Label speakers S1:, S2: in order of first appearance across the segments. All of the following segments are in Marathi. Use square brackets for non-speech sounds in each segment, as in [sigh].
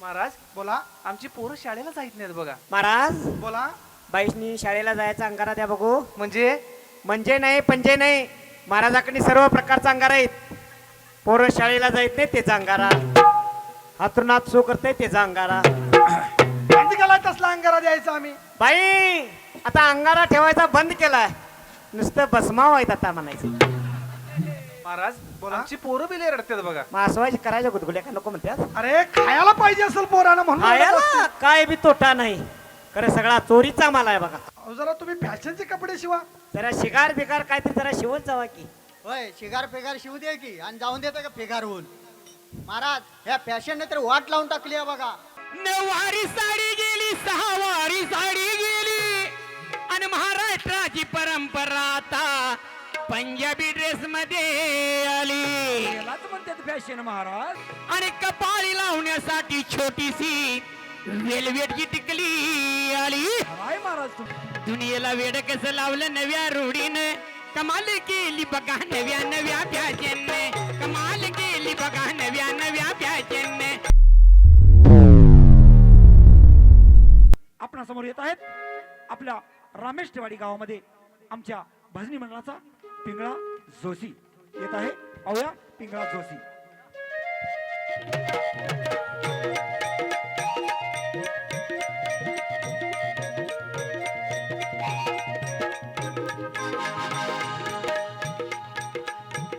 S1: महाराज
S2: बोला.
S1: आमची पोरं शाळेला जायत नाहीत बघा.
S3: महाराज
S2: बोला.
S3: बाईशनी शाळेला जायचा अंगारा द्या बघू.
S1: म्हणजे?
S3: म्हणजे नाही पंजे नाही. महाराजाकडे सर्व प्रकारचा अंगारा आहेत. पोरं शाळेला जायत नाही त्याचा अंगारा. हातरुणात सो करते त्याचा अंगारा.
S2: बंद केला तसला अंगारा द्यायचा आम्ही.
S3: बाई आता अंगारा ठेवायचा बंद केलाय. नुसतं बसमाव आहेत आता म्हणायचं.
S1: महाराज. आमची पोरं बिले रडतात बघा.
S3: मग असवायचे करायच्या गुदगुल्या का नको म्हणतात
S2: अरे खायला पाहिजे असेल पोरानं म्हणून
S3: खायला. काय बी तोटा नाही. खरं सगळा चोरीचा माल आहे बघा.
S2: अहो, जरा तुम्ही फॅशनचे कपडे शिवा.
S3: जरा शिकार बिकार काहीतरी जरा शिवत जावा की.
S4: होय शिगार पेगार शिवू दे की आणि जाऊन देतं का पेगार होऊन महाराज ह्या फॅशनने तर वाट लावून टाकली आहे बघा.
S5: नऊवारी साडी गेली. पंजाबी ड्रेस मध्ये आली.
S6: म्हणतात फॅशन महाराज.
S5: आणि कपाळी लावण्यासाठी छोटीशी वेलवेटची टिकली आली.
S6: काय महाराज तू.
S5: दुनियेला वेड कसं लावलं नव्या रूढीनं? कमाल केली बघा नव्या नव्या फॅशनने कमाल केली बघा नव्या नव्या फॅशनने
S6: आपणासमोर येत आहेत आपल्या रामेश टेवाडी गावामध्ये आमच्या भजनी मंडळाचा पिंगळा जोशी. येत आहे. पाहूया पिंगळा जोशी.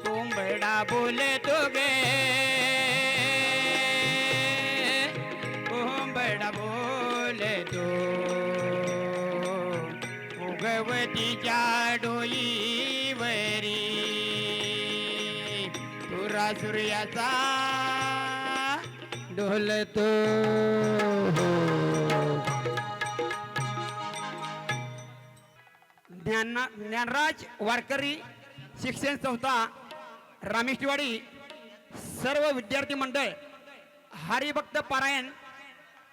S5: कोंबडा बोले बोलतो. ज्ञान ज्ञानराज वारकरी शिक्षण संस्था रामेशवाडी सर्व विद्यार्थी मंडळ हरिभक्त पारायण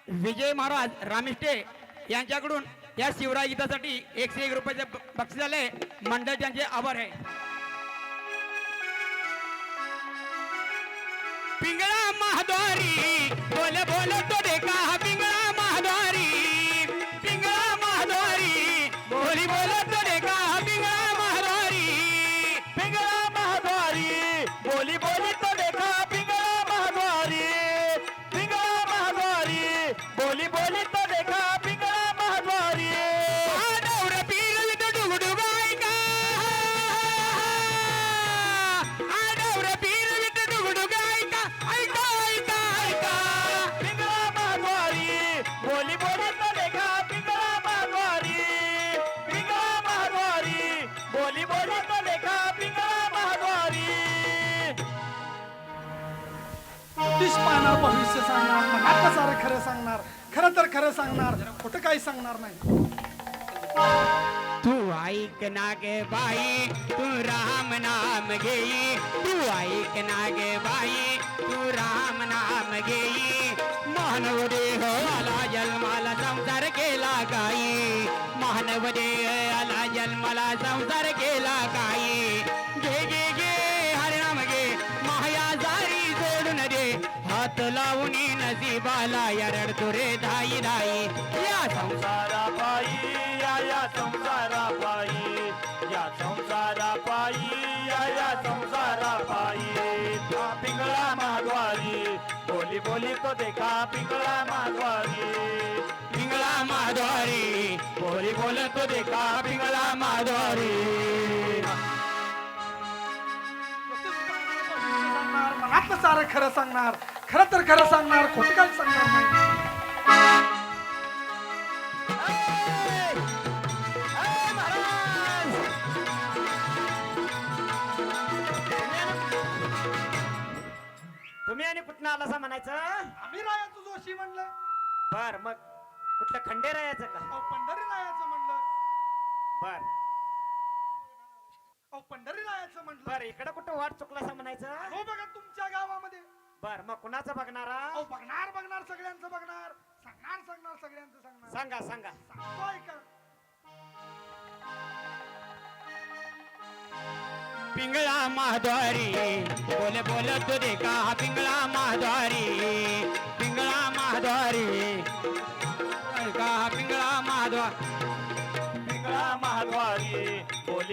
S5: विजय महाराज रामिष्टे यांच्याकडून या शिवराय गीतासाठी एकशे एक रुपयाचे ब- बक्षीस मंडळ त्यांचे आभार आहे. पिंगळा महाद्वारी बोल बोल तो
S2: ज्योतिष पाहणार भविष्य सांगणार मनातलं सारं खरं सांगणार खरं तर खरं सांगणार खोटं काही सांगणार नाही.
S5: तू ऐक ना गे बाई तू राम नाम घेई तू ऐक ना गे बाई तू राम नाम घेई. मानव देह आला जन्माला संसार केला काही मानव देह आला जन्माला संसार केला काही. हात लावून नसीबाला यारड तुरे धाई धाई. या संसारा
S6: पायी या या संसारा पायी. या संसारा पायी या या संसारा पायी. पिंगळा माधवारी बोली बोली तो देखा पिंगळा माधवारी
S5: पिंगळा माधवारी बोली बोलतो देखा पिंगळा माधवारी
S2: सांगणार सारं खरं सांगणार. खरं तर खरं सांगणार खोटं काही सांगणार नाही.
S3: तुम्ही आणि कुठनं आला असं म्हणायचं?
S2: आम्ही रायाचं जोशी म्हणलं.
S3: बर मग कुठलं खंडेर यायचं का?
S2: अहो पंढरी रायाचं म्हणलं.
S3: बर.
S2: अहो पंढरी रायाचं म्हणलं.
S3: बर इकडं कुठं वाट चुकला असं म्हणायचं?
S2: हो बघा तुमच्या गावामध्ये.
S3: बर मग कुणाचं बघणारा
S2: अहो बघणार बघणार सगळ्यांचं बघणार. सांगणार सांगणार सगळ्यांचं सांगणार.
S3: सांगा सांगा.
S2: सांगतो ऐका
S5: पिंगळा माधवारी बोल बोल तो देखा पिंगळा माधवारी? पिंगळा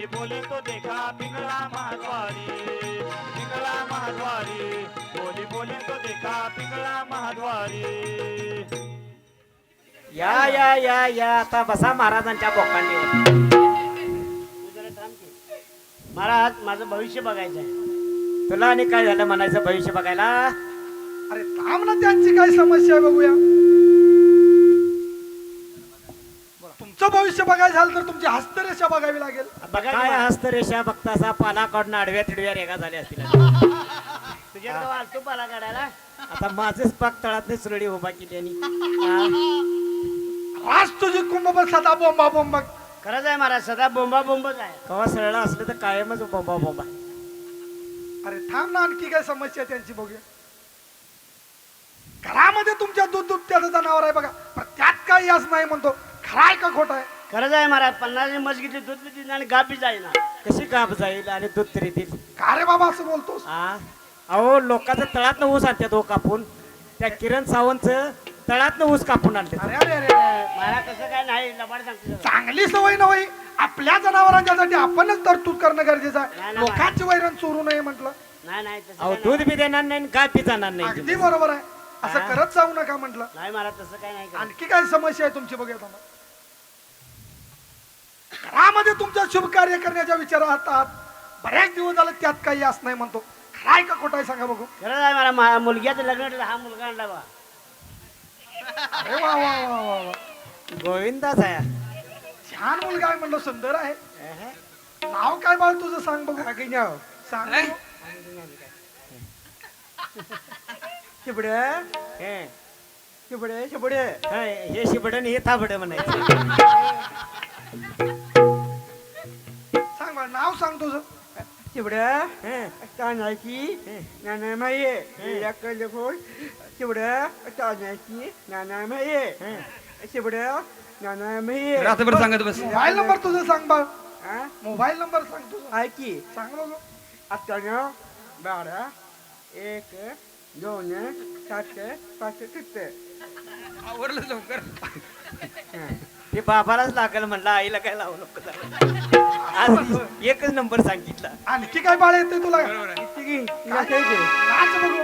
S5: माधवारी
S6: बोली तो देखा पिंगला महाद्वारी पिंगला महाद्वारी बोली बोली तो देखा पिंगला महाद्वारी
S3: या या या या. आता बसा महाराजांच्या बोकांडीवर
S5: महाराज माझं भविष्य बघायचं आहे.
S3: तुला आणि काय झालं म्हणायचं भविष्य बघायला?
S2: अरे थांब ना त्यांची काय समस्या आहे बघूया. तुमचं भविष्य बघायचं झालं तर तुमची हस्तरेषा बघावी लागेल.
S5: बघा
S3: काय. हस्तरेषा बघतासा? पालाकडनं आडव्या तिडव्या रेगा झाल्या असतील.
S5: तुझ्याकडे वालतो पाला काढायला
S3: आता माझेच पाक तळात सुरळी उभा केली आणि
S2: आज तुझी कुंभ सदा बोंबा बोंबा
S5: खरंच आहे महाराज सदा बोंबा बोंबच आहे.
S3: कवा सरळ असलं तर कायमच बोंबा बोंबा
S2: अरे थांब ना आणखी काय समस्या आहे त्यांची बघूया. घरामध्ये तुमच्या दूध दुभत्याचं जनावर आहे बघा. पण त्यात काही याच नाही म्हणतो. खरा आहे का खोटा आहे
S5: खरंच आहे महाराज पन्नास मस घेतली दूध बी देईन आणि गाप बी जाईना
S3: कशी काप जाईल आणि दूध तरी देईल
S2: का रे बाबा असं बोलतोस
S3: आ अहो लोकांचं तळात ऊस आणतात हो कापून त्या किरण सावंतचं तळात ऊस कापून आणतात
S2: अरे अरे अरे अरे.
S5: महाराज तसं काय नाही लबाड सांगतो सगळं.
S2: चांगली सवय नव्हे आपल्या जनावरांच्यासाठी आपणच तरतूद करणं गरजेचं
S5: नाही,
S2: आहे
S5: नाही.
S2: लोकांची वैरण चोरू नये म्हटलं
S5: नाही नाही तसं
S3: अहो
S5: काय
S3: दूध. बी देणार नाही आणि गाप बी जाणार नाही
S2: अगदी बरोबर आहे असं
S3: हा.
S2: करत जाऊ नका म्हटलं
S5: नाही महाराज तसं काय नाही करत.
S2: आणखी काय समस्या आहे तुमची बघूया थांबा. घरामध्ये तुमच्या शुभ कार्य करण्याच्या विचारात आहात बऱ्याच दिवस झाले त्यात काही असं नाही म्हणतो. खरा आहे का खोटा आहे सांगा बघू.
S5: खरंच आहे मला मा- मुलग्याचं लग्न ठरलं, हा मुलगा आणला बा.
S2: अरे वा वा वा वा वा.
S3: गोविंदाच आहे.
S2: छान मुलगा आहे म्हणलं सुंदर आहे. नाव काय बाळ तुझं सांग बघू. सांग बघू.
S3: शिबड? शिबड शिबड. हे शिबड आणि हे थाबड म्हणायचं. [laughs]
S2: सांग बाळ नाव सांग तुझं.
S3: शिबड तानाची नानामाये. फोन शिबड तानाची नानामाये. शिबड नानामाये.
S1: रात्रभर सांगत बस.
S2: मोबाईल नंबर तुझं सांग बाळ मोबाईल नंबर सांग तुझा.
S3: आहे की.
S2: सांग बघू
S3: अठ्ठ्याण्णव बारा एक दोन सात पाच सत्तर.
S1: आवरलं लवकर.
S3: ते बाबालाच लागेल म्हणलं आईला काय लावू नको जरा. आज एकच नंबर सांगितला.
S2: आणखी काय बाळ येते तुला?
S1: बरोबर आहे.
S2: नाच बघू.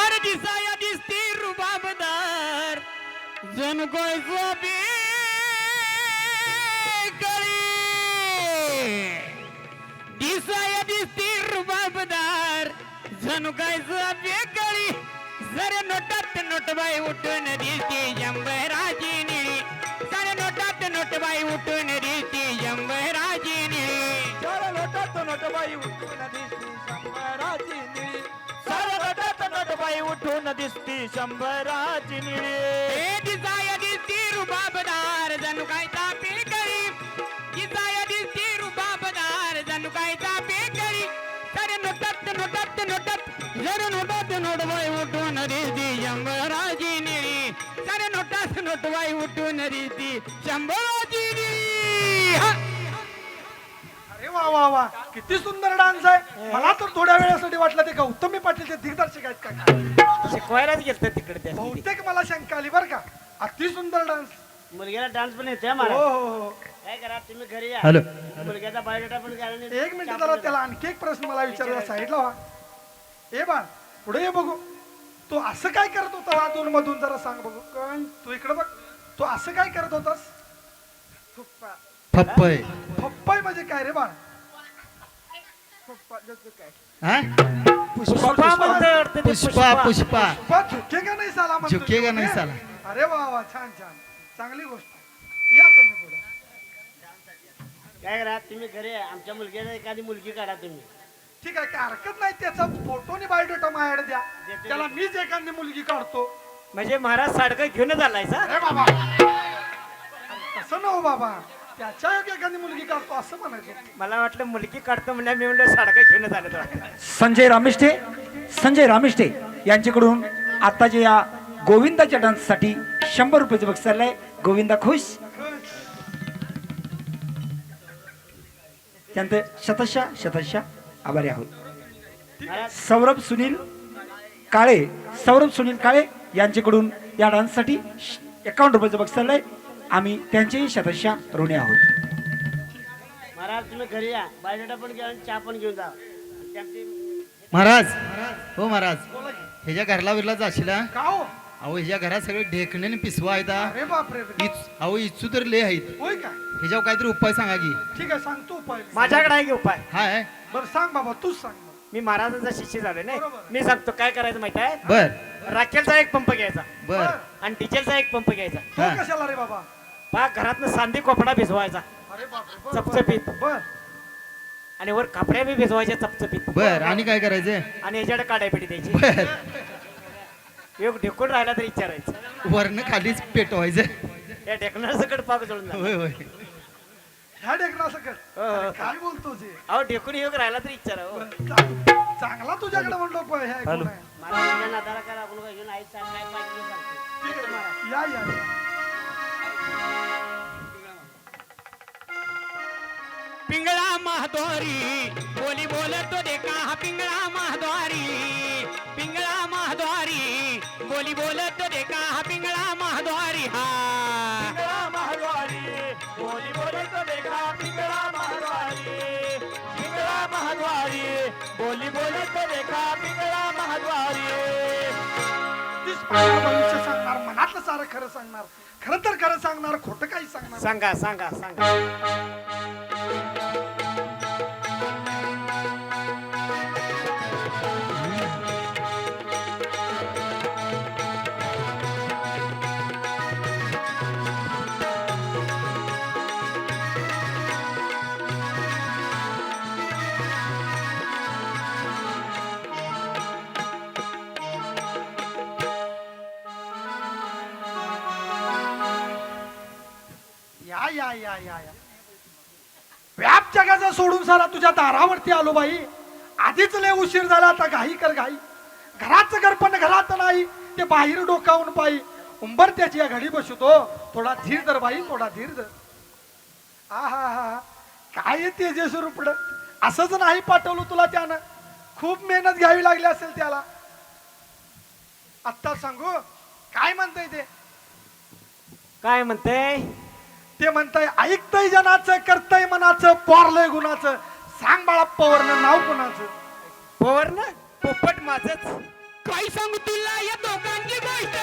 S5: अरे दिसाया दिसती रुबाबदार. जण कोय सोबी दिसाया दिसती रुबाबदार. जणू काय सोबी कळी जरे नोटात नोटबाई उठून दिसती नोटात नोटबाई उठून दिसती शंभराची निळी
S6: नोटबाई उठून दिसती शंभराची निळी नोटबाई उठून दिसती शंभराची निळी
S5: ए दिसाया दिसती रुबाबदार जणू काय तापील करी दिसाया दिसती रुबाबदार जणू काय तापील करी सारे नोटात नोटात नोटात जर नोटात नोटबाई उठून दिसती शंभराची सारे नोटबाई उठून दिसती शंभराची हा!
S2: अरे वा वा वा. किती सुंदर डान्स आहे. मला तर थोड्या वेळासाठी वाटलं ते गौतमी पाटील ते दिग्दर्शक आहेत का? काय?
S3: शिकवायलाच गेलत तिकडे त्या.
S2: बहुतेक मला शंका आली बरं का. अति सुंदर डान्स.
S5: मुलग्याला डान्स पण येते
S2: हो
S5: मला.
S2: हो हो
S5: काय करा तुम्ही घरी या.
S6: हॅलो.
S5: मुलग्याचा बायोडेटा पण आणि
S2: एक मिनिट जरा त्याला आणखी एक प्रश्न मला विचारायला साईडला व्हा ए बा पुढे ये बघू. तू असं काय करत होता अधून मधून जरा सांग बघू. कोण तू इकडे बघ. तू असं काय करत होतास?
S7: पप्पय
S2: पप्पाय म्हणजे काय रे बाळ?
S3: पुष्पा
S7: पुष्पा
S2: झुकेगा नाही साला.
S7: झुकेगा नाही साला.
S2: अरे वा वा छान छान. चांगली गोष्ट. या तुम्ही पुढे.
S5: काय करा तुम्ही घरी. आमच्या मुलग्याला एखादी मुलगी काढा तुम्ही.
S2: ठीक आहे काय हरकत नाही त्याचा फोटोनी बायोडेटा माझ्याकडे द्या.
S5: देतो.
S2: त्याला मीच एखादी मुलगी काढतो.
S3: म्हणजे महाराज साडकं घेऊनच आलाय सा?
S2: अरे बाबा. तसं नको बाबा. त्याच्या एखादी मुलगी काढतो असं म्हणायचं.
S3: मला वाटलं मुलगी काढतो म्हणजे मी म्हणलं साडकं घेऊनच आलं
S8: संजय रामिष्टे संजय रामिष्टे यांच्याकडून आताच्या या गोविंदाच्या डान्ससाठी शंभर रुपयाचं बक्षीस चाललंय. गोविंदा खुश? त्यानंतर शतशा शतशा. आभारी आहोत. सौरभ सुनील काळे सौरभ सुनील काळे यांच्याकडून या डान्ससाठी एकावन्न रुपयाचं बक्षीस चाललंय. आम्ही त्यांचेही शतशा ऋणी आहोत.
S7: महाराज तुम्ही घरी या. बायोडेटा पण घ्या आणि चहा पण घेऊन जा. आणि त्यांची
S9: महाराज हो महाराज. ह्याच्या घरला विरला जाशील हा?
S2: का हो?
S9: अहो ह्याच्या घरात सगळे ढेकणे पिसवा आहेत हा.
S2: अरे बापरे रे.
S9: इच- अहो इच्छू तर लय आहेत.
S2: होय काय?
S9: ह्याच्यावर काहीतरी उपाय सांगा की.
S2: ठीक आहे सांग तू उपाय.
S3: माझ्याकडे आहे की उपाय?
S9: हाय.
S2: बरं सांग बाबा तूच सांग मग.
S3: मी महाराजांचा शिष्य झालो नाही.
S2: बरोबर.
S3: मी सांगतो काय करायचं माहिती आहे?
S9: बर.
S3: राखेलचा एक पंप घ्यायचा.
S9: बर.
S3: आणि डिझेलचा एक पंप घ्यायचा.
S2: तू
S9: हा.
S2: कशाला रे बाबा?
S3: पाक घरातनं सांदी कोपडा भिजवायचा.
S2: अरे
S3: चपचपीत.
S2: बर.
S3: आणि वर कापड्या बी भिजवायच्या चपचपीत.
S9: बर आणि काय करायचं
S3: आणि याच्याकडे काढाय पेटी द्यायची.
S9: बर.
S3: एक ढेकून राहिला तर विचारायचं.
S9: वरनं खालीच पेटवायचं.
S3: या ढेकणार सकट पाक.
S9: होय होय.
S2: ह्या ढेकणा सकट. काय बोलतो जे
S3: अहो ढेकून योग राहिला तर हो.
S2: चा- चांगला तुझ्याकडे म्हणलो पण हे ऐकून आहे.
S7: महाराज नादारा करा आपण काय घेऊन आई सांग काय पाहिजे ते सांगतो
S2: ठीक आहे. या या या.
S5: पिंगळा महाद्वारी बोली बोलतो देखा हा पिंगळा महाद्वारी पिंगळा महाद्वारी बोली बोलतो देखा
S6: बोली बोलत देखा पिंगळा महाद्वारी
S2: सांगणार? मनातलं सारं खरं सांगणार? खरं तर खरं सांगणार खोटं काही सांगणार?
S3: सांगा सांगा सांगा.
S2: या या या या. व्याप जगाचा सोडून सारा तुझ्या दारावरती आलो बाई. आधीच लय उशीर झाला आता घाई कर घाई. घराचं घर पण घरात नाही ते बाहेर डोकावून पायी. उंबर त्याची या घडी बसतो. थोडा धीर धर बाई थोडा धीर धर. हा हा हा. काय तेजस्वी रुपड? असंच नाही पाठवलं तुला त्यानं. खूप मेहनत घ्यावी लागली असेल त्याला. आत्ता सांगू काय म्हणतय ते?
S3: काय म्हणते
S2: ते म्हणताय ऐकतय जनाचं करतय मनाचं पोरलंय गुणाचं. सांग बाळा पवरनं नाव कुणाचं?
S3: पवरण पोपट माझच.
S5: काय सांगू तुला या दोघांची गोष्ट.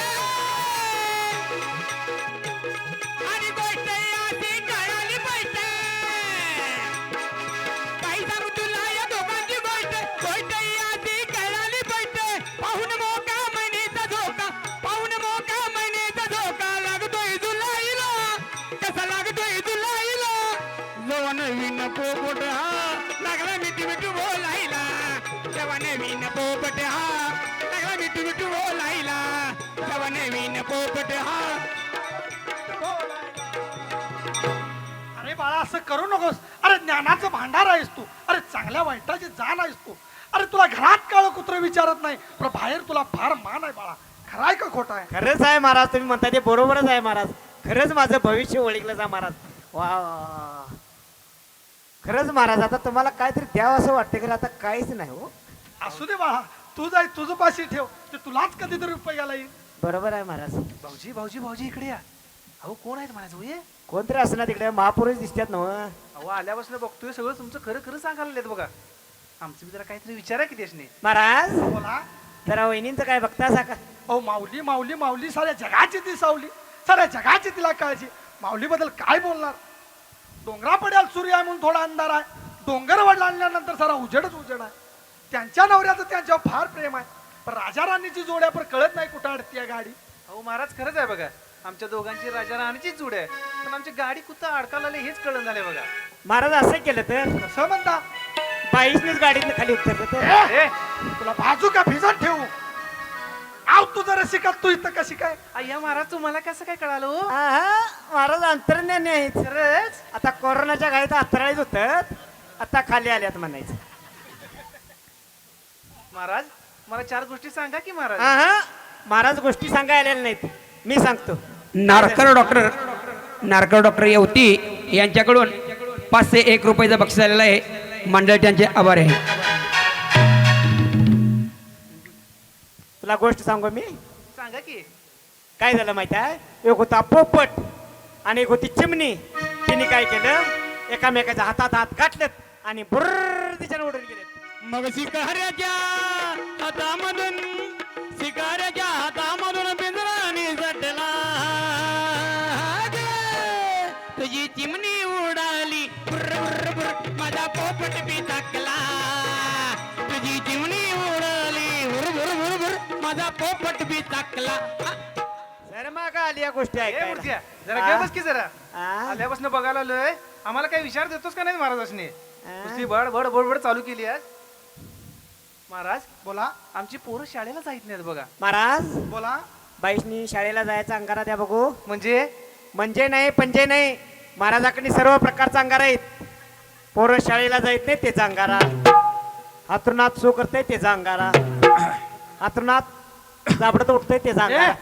S2: करू नकोस. अरे ज्ञानाचं भांडार आहेस तू. अरे चांगल्या वाईटाची जाण आहेस तू. अरे तुला घरात काळ कुत्र विचारत नाही. पण बाहेर तुला फार मान आहे बाळा. खराय का खोटा आहे?
S3: खरंच आहे महाराज तुम्ही म्हणता ते बरोबरच आहे महाराज. खरंच माझं भविष्य ओळखलं जा महाराज. वा वा, वा. खरंच महाराज आता तुम्हाला काहीतरी द्यावं असं वाटतं की आता काहीच नाही हो.
S2: असू दे बाळा. तू जाय तुझं पाशी ठेव. ते तुलाच कधीतरी उपयोगाला येईल.
S3: बरोबर आहे महाराज.
S1: भाऊजी भाऊजी भाऊजी इकडे या. अहो कोण आहेत म्हणायचं होय
S3: कोणतरी असं ना तिकडे महापुरुष दिसतात ना हो.
S1: अहो आल्यापासून बघतोय सगळं. तुमचं खरं खरं सांगायला लागलेत बघा. आमचं बी जरा काहीतरी विचारा की देशने.
S3: महाराज
S2: बोला.
S3: जरा वहिनींचं काय बघता का
S2: अहो माऊली माऊली माऊली साऱ्या जगाची ती सावली. साऱ्या जगाची तिला काळजी. माऊली बद्दल काय बोलणार? डोंगरा पड्याल सूर्य आहे म्हणून थोडा अंधार आहे. डोंगर वडला आणल्यानंतर सारा उजेडच उजेड आहे. त्यांच्या नवऱ्याचं त्यांच्यावर फार प्रेम आहे. पण राजा राणीची जोड्या पण कळत नाही कुठं अडती आहे गाडी.
S1: अहो महाराज खरंच आहे बघा. आमच्या दोघांची राजा राणीचीच जोड आहे. पण आमची गाडी कुठं अडकायला लागली हेच कळून झालंय बघा.
S3: महाराज असं केलं तर?
S2: कसं म्हणता?
S3: बाईसनीच गाडीतनं खाली उतरलं तर?
S2: ए, तुला बाजू का भिजत ठेवू? आव तू जरा शिकत तू इथं कशी काय?
S1: अय्या महाराज तुम्हाला कसं काय कळालं हो?
S3: आहा, महाराज अंतर्ज्ञानी आहेत.
S1: खरंच?
S3: आता कोरोनाच्या गाडीत अतराळीत होतात. आता खाली आल्यात म्हणायचं.
S1: महाराज मला चार गोष्टी सांगा की महाराज?
S3: आहा, महाराज गोष्टी सांगायला आलेल्या नाहीत. मी सांगतो.
S5: नारकर डॉक्टर नारकर डॉक्टर येवती यांच्याकडून पाचशे एक रुपयाचं बक्षीस आलेलं आहे. मंडळ त्यांचे आभार आहे.
S3: तुला गोष्ट सांगू मी?
S1: सांगा की.
S3: काय झालं माहिती आहे? एक होता पोपट आणि एक होती चिमणी. तिने काय केलं? एकामेकाच्या हातात हात गाठलेत आणि बुर्र तिच्याने उडून गेलेत.
S5: मग शिकाऱ्याच्या हातामधून शिकाऱ्याच्या हातामधून थकला
S3: सर मग का आली या गोष्टी
S1: ए
S3: ऐकायला.
S1: मूर्त्या जरा
S3: आ?
S1: घे बस की जरा.
S3: आ?
S1: आल्यापासून बघायला आलोय. आम्हाला काही विचार देतोस का नाही महाराजांनी?
S3: आ?
S1: नुसती बड बड बड बड चालू केली आज. महाराज
S2: बोला.
S1: आमची पोरं शाळेला जायत नाहीत बघा.
S3: महाराज?
S2: बोला.
S3: बाईशनी शाळेला जायचा अंगारा द्या बघू.
S1: म्हणजे?
S3: म्हणजे नाही पंजे नाही. महाराजाकडे सर्व प्रकारचा अंगारा आहेत. पोरं शाळेला जायत नाही त्याचा अंगारा. हातरुणात सो करते त्याचा अंगारा. हातरुणात जाबडत उठतंय त्याचा अंगारा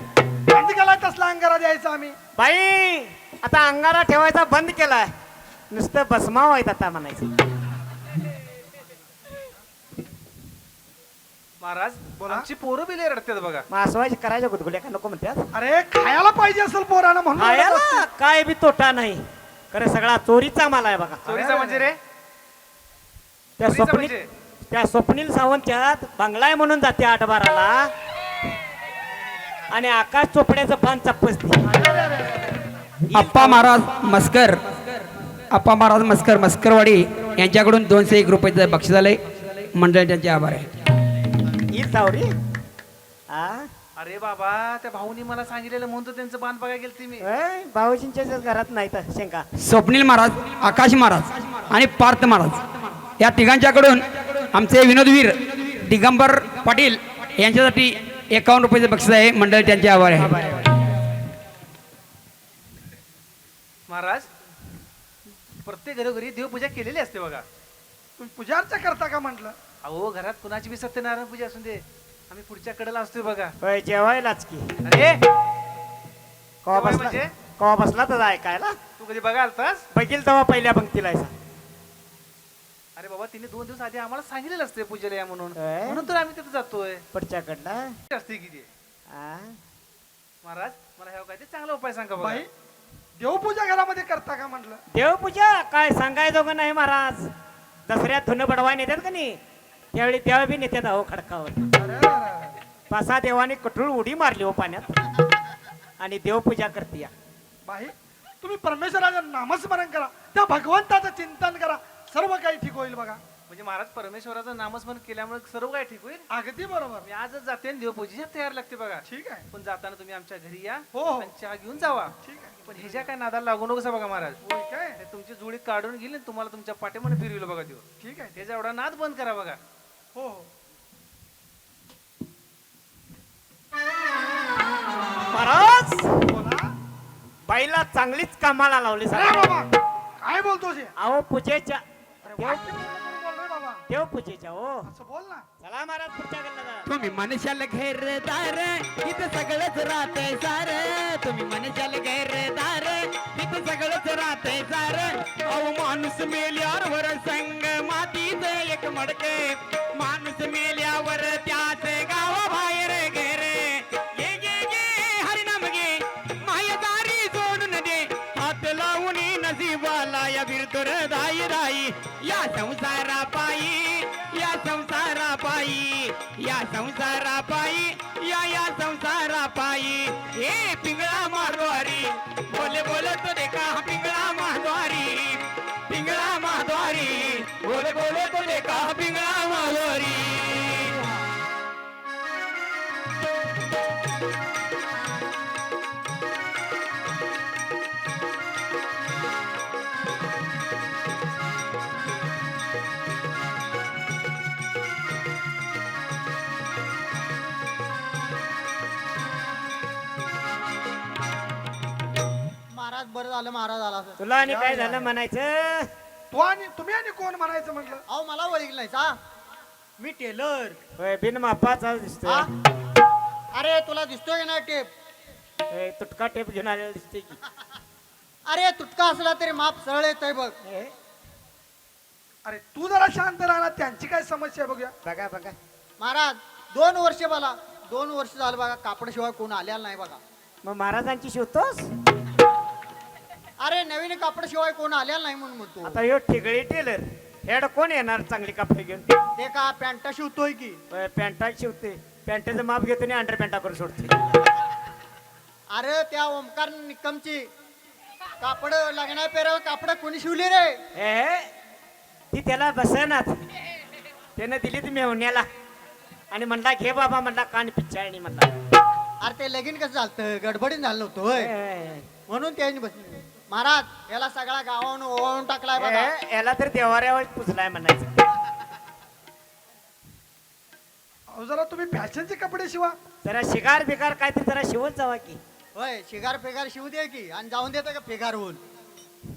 S2: बंद केला तसला अंगारा द्यायचा आम्ही.
S3: बाई आता अंगारा ठेवायचा बंद केलाय. नुसतं बसमाव आहेत आता म्हणायचं.
S1: महाराज
S2: बोला.
S1: आमची पोरं बिले रडतात बघा.
S3: मग असवायचे करायच्या गुदगुल्या का नको म्हणतात?
S2: अरे खायला पाहिजे असेल पोरानं म्हणून
S3: खायला. काय बी तोटा नाही. खरं सगळा चोरीचा माल आहे बघा.
S1: चोरीचा म्हणजे रे?
S3: त्या स्वप्नील
S1: म्हणजे?
S3: त्या स्वप्नील सावंतच्यात बंगलाय म्हणून जाते आठ बाराला. आणि आकाश चोपड्याचं पान चप्पसते
S5: अप्पा महाराज मस्कर अप्पा महाराज मस्कर मस्करवाडी यांच्याकडून दोनशे एक रुपयाचं बक्षीस आलंय. मंडळ त्यांचे आभार आहे
S3: येईल सावरी. आ?
S1: अरे बाबा त्या भाऊनी मला सांगितलेलं म्हणतो त्यांचं बांध बघायला गेलते मी.
S3: ए, भाऊजींच्या घरात नाही तर शंका.
S5: स्वप्नील महाराज आकाश महाराज आणि पार्थ महाराज या तिघांच्याकडून आमचे विनोदवीर दिगंबर पाटील यांच्यासाठी एकावन्न रुपयाचं बक्षीस आहे. मंडळ त्यांचे आभार आहे.
S1: महाराज प्रत्येक घरोघरी देवपूजा केलेली असते बघा.
S2: तुम्ही पूजार्चा करता का म्हटलं?
S1: अहो घरात कुणाची बी सत्यनारायण पूजा असून दे. आम्ही पुढच्या कडेला असतोय बघा.
S3: होय जेवायलाच की.
S1: अरे!
S3: कवा बसला
S1: म्हणजे?
S3: कवा बसला तर ऐकायला?
S1: तू कधी बघा आलतास
S3: बघील तेव्हा पहिल्या पंक्तीला यायचा.
S1: अरे बाबा तिने दोन दिवस आधी आम्हाला सांगितलेलं असते पूजेला या म्हणून? म्हणून तर आम्ही तिथे जातोय.
S3: पुढच्याकडला
S1: असते किती
S3: आ?
S1: महाराज मला ह्या काय ते चांगला उपाय सांगा
S2: बाई देवपूजा घरामध्ये करता का म्हटलं?
S3: देवपूजा? काय सांगायचं का नाही महाराज. दसऱ्यात धुणं बडवाय नेतात का नाही? त्यावेळी त्यावेळी बी नेत्यात अहो खडकावर.
S2: अरे.
S3: पासा देवाने कठोर उडी मारली हो पाण्यात. आणि देवपूजा करते या.
S2: बाई तुम्ही परमेश्वराचं नामस्मरण करा. त्या भगवंताचं चिंतन करा. सर्व काही ठीक होईल बघा.
S1: म्हणजे महाराज परमेश्वराचं नामस्मरण केल्यामुळे सर्व काय ठीक होईल?
S2: अगदी बरोबर.
S1: मी आजच जाते आणि देवपूजेच्या तयार लागते बघा.
S2: ठीक आहे.
S1: पण जाताना तुम्ही आमच्या घरी या
S2: हो, हो.
S1: आणि चहा घेऊन जावा.
S2: ठीक आहे.
S1: पण ह्याच्या काय नादाला लागू नकोसा बघा महाराज.
S2: होय काय?
S1: हे तुमची जुळी काढून गेली आणि तुम्हाला तुमच्या पाठीमध्ये फिरविलं बघा देव.
S2: ठीक आहे.
S1: त्याचा एवढा नाद बंद करा बघा.
S2: हो हो.
S3: महाराज!
S2: बोला.
S3: बाईला चांगलीच कामाला लावली
S2: अरे
S3: सर
S2: बाबा काय बोलतोस हे?
S3: अहो पूजेच्या देव
S2: वाक्य बरोबर बोल रे बाबा
S3: देवपूजेच्या हो
S2: असं बोल ना
S3: चला महाराज पुढच्या गल्ला जा.
S5: तुम्ही मनशाल घरदार इथं सगळंच राहतंय सार. तुम्ही मनशाल घरदार इथं सगळंच राहतंय सार. अहो माणूस मेल्यावर संग मातीच एक मडके. माणूस मेल्यावर त्याच संसारा पायी या या संसारा पायी
S4: झालं महाराज आला असं.
S3: तुला आणि काय झालं म्हणायचं?
S2: तू आणि तुम्ही आणि कोण म्हणायचं म्हटलं?
S4: अहो मला ओळखलं नाही सा मी टेलर.
S3: होय बिन मापाचा दिसतोय.
S4: हा? अरे तुला दिसतोय का नाही टेप?
S3: होय, तुटका टेप घेऊन आलेला दिसतोय की. [laughs]
S4: अरे तुटका असला तरी माप सरळ येतोय बघ.
S3: हे,
S2: अरे तू जरा शांत राहा त्यांची काय समस्या आहे बघूया.
S3: बघा बघा.
S4: महाराज दोन वर्ष मला दोन वर्ष झालं बघा कापड शिवाय कोण आलेला नाही बघा.
S3: मग महाराजांची शिवतोस
S4: अरे नवीन कापड शिवाय कोण आलेला नाही म्हणून म्हणतो.
S3: आता ह्यो ठिगळी टेलर हेड कोण येणार चांगली कपडे घेऊन?
S4: ते का पॅन्ट शिवतोय की?
S3: पॅन्टा शिवते. पॅन्टाचं माप घेतो आणि अंडर पॅन्टा करून सोडते.
S4: अरे त्या ओमकार निकमची कापड लग्ना पेराव कापड कोणी शिवली रे?
S3: ए ती त्याला बसनात. त्यानं दिली ती मेवण्याला. आणि म्हणला घे बाबा म्हणला कान पिच्चाळणी म्हणला.
S4: अरे ते लगीन कसं झालं गडबडीत झालं होय.
S3: ए,
S4: म्हणून त्यांनी बस महाराज याला सगळा गावाहून ओवाळून टाकलाय बघा.
S3: ए, याला तर देवाऱ्यावर पुजलाय म्हणायचं.
S2: अहो जरा तुम्ही फॅशनचे कपडे शिवा.
S3: जरा शिगार बिगार काहीतरी जरा शिवत जावा की.
S4: होय शिगार फेगार शिवू दे की आणि जाऊन देतं का फेगार होऊन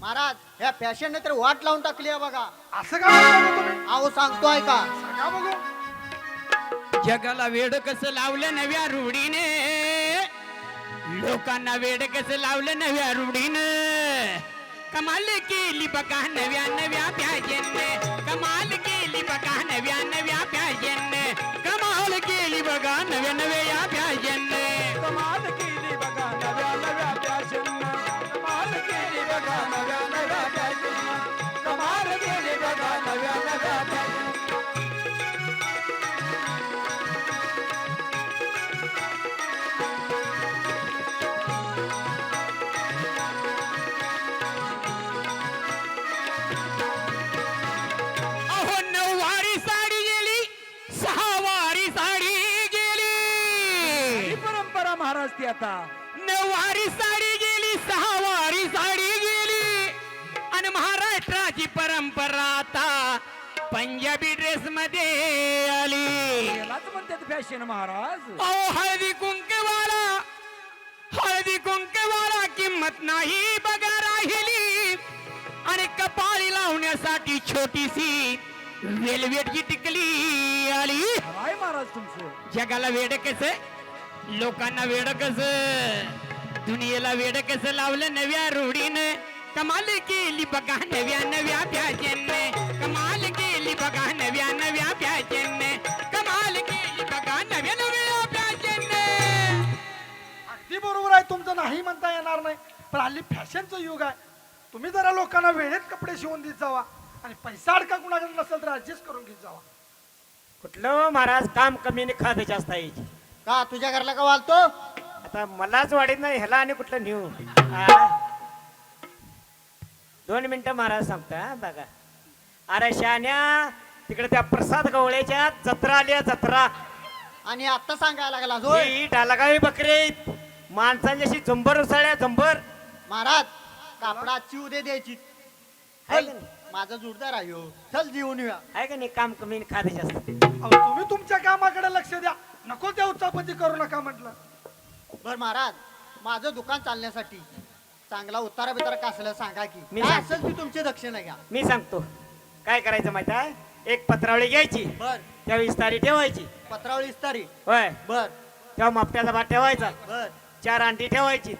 S4: महाराज या फॅशनने तर वाट लावून टाकली आहे बघा.
S2: असं का म्हणता तुम्ही?
S4: अहो सांगतोय का
S2: सांगा बघू.
S5: जगाला वेड कसं लावलं नव्या रूढीने. लोकांना वेड कसं लावलं नव्या रुढीनं? कमाल केली बघा नव्या नव्या प्याजेने कमाल केली बघा नव्या नव्या प्याजेने कमाल केली बघा नव्या नव्या प्याजेने
S6: कमाल केली बघा नव्या नव्या फॅशन कमाल केली बघा नव्या नव्या फॅशन कमाल केली बघा नव्या नव्या परंपरा महाराज ती आता.
S5: नऊवारी साडी गेली सहावारी साडी गेली. आणि महाराष्ट्राची परंपरा आता पंजाबी ड्रेस मध्ये आली.
S6: यालाच म्हणतात फॅशन महाराज.
S5: अहो हळदी कुंकवाला हळदी कुंकवाला किंमत नाही बघा राहिली. आणि कपाळी लावण्यासाठी छोटीशी वेलवेटची टिकली आली.
S6: काय महाराज तुमचं?
S5: जगाला वेड कस? लोकांना वेड कस? दुनियेला वेड कस लावलं नव्या रूढीनं? कमाल केली बघा नव्या नव्या प्याजेने कमाल केली बघा नव्या नव्या प्याजेने कमाल केली बघा नव्या नव्या प्याजेने
S2: अगदी बरोबर आहे तुमचं नाही म्हणता येणार नाही पण हल्ली फॅशनचं युग आहे. तुम्ही जरा लोकांना वेळेत कपडे शिवून देत जावा आणि पैसा अडका कुणाकडे नसेल तर ऍडजस्ट करून घेत जावा.
S3: कुठलं महाराज काम कमी आणि खात जास्त आहे.
S4: का तुझ्या घरला का वालतो?
S3: आता मलाच वाढत नाही ह्याला आणि कुठलं नेऊ? हा? दोन मिनिटं महाराज सांगता हा, बघा. अरे शान्या तिकडे त्या प्रसाद गवळ्याच्या जत्रा आल्या जत्रा.
S4: आणि आता सांगायला लागला होय
S3: ही डालागावी बकरे. माणसांची अशी झंबर उसळ्या झंबर.
S4: महाराज कापडा चिव दे द्यायची.
S3: का नाही?
S4: माझा जोडदार आहे ह्यो. चल जीवन येऊया.
S3: आहे का नाही? काम कमी आणि खात जास्त.
S2: अहो तुम्ही तुमच्या कामाकडे लक्ष द्या. नको त्या उत्सापती करू नका म्हटलं.
S4: बर महाराज माझं दुकान चालण्यासाठी चांगला उतारा बितारा कसला सांगा की.
S3: मी
S4: काय
S3: सांगतो.
S4: असेल ती तुमची दक्षिणा घ्या.
S3: मी सांगतो. काय करायचं माहिती आहे? एक पत्रावळी घ्यायची.
S4: बर.
S3: त्या विस्तारी ठेवायची.
S4: पत्रावळी इस्तारी
S3: होय.
S4: बर.
S3: तेव्हा मापट्याचा भात ठेवायचा.
S4: बर.
S3: चार अंडी ठेवायची.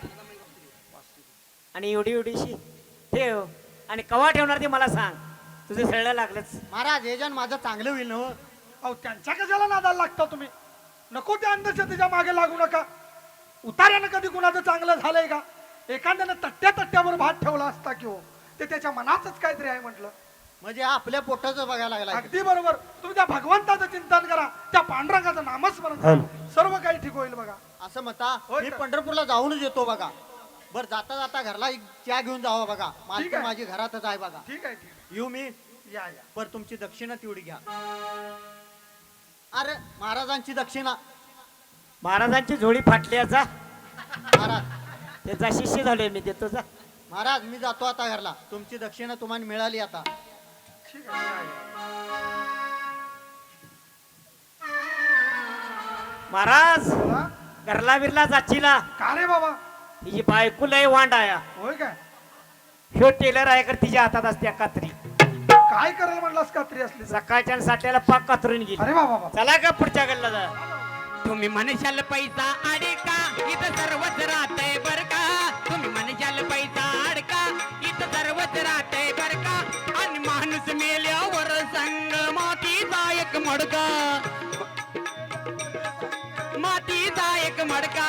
S3: आणि एवढी एवढीशी ठेव. आणि कवा ठेवणार ते मला सांग. तुझं सळलं लागलंच.
S4: महाराज हे जण माझं चांगलं होईल ना हो.
S2: अहो त्यांच्या कशाला नादाला लागता तुम्ही? नको त्या अंधश्रद्धेच्या मागे लागू नका. उतार्यानं कधी कुणाचं चांगलं झालंय का? एखाद्यानं तट्ट्या तट्ट्यावर भात ठेवला असता की हो. ते त्याच्या मनातच काहीतरी आहे म्हटलं.
S4: म्हणजे आपल्या पोटाचं बघायला लागला
S2: अगदी बरोबर. तुम्ही त्या भगवंताचं चिंतन करा. त्या पांडुरंगाचं नामस्मरण करा. सर्व काही ठीक होईल बघा.
S4: असं म्हणता
S2: होय
S4: मी
S2: का?
S4: पंढरपूरला जाऊनच येतो बघा. बर जाता जाता घरला एक चहा घेऊन जावा बघा. माझी
S2: आहे.
S4: माझी घरातच आहे बघा.
S2: ठीक आहे ठीक आहे.
S4: येऊ मी?
S2: या या.
S4: पर तुमची दक्षिणा तेवढी घ्या. अरे महाराजांची दक्षिणा.
S3: महाराजांची झोळी फाटली आहे, जा.
S4: महाराज.
S3: त्याचा शिष्य झालोय मी देतो जा.
S4: महाराज मी जातो आता घरला. तुमची दक्षिणा तुम्हाला मिळाली आता.
S3: महाराज. घरला बिरला जाचीला.
S2: का रे बाबा?
S3: तिची बायको लय वांड आया.
S2: होय काय?
S3: ह्यो टेलर आहे कर तिच्या हातात असत्या कात्री
S2: काय करायला म्हणलास कात्री असली?
S3: सकाळच्या आणि साठल्याला पाक कातरून गेली.
S2: अरे बाबा बाबा
S3: चला का पुढच्या गल्ला जा.
S5: तुम्ही मनशाल पैसा अडका इथं सर्वच राहतंय बर का? तुम्ही मनशाल पैसा अडका इथं सर्वच राहतंय बर का? आणि माणूस मेल्यावर संग मातीचा एक मडका. मातीचा एक मडका.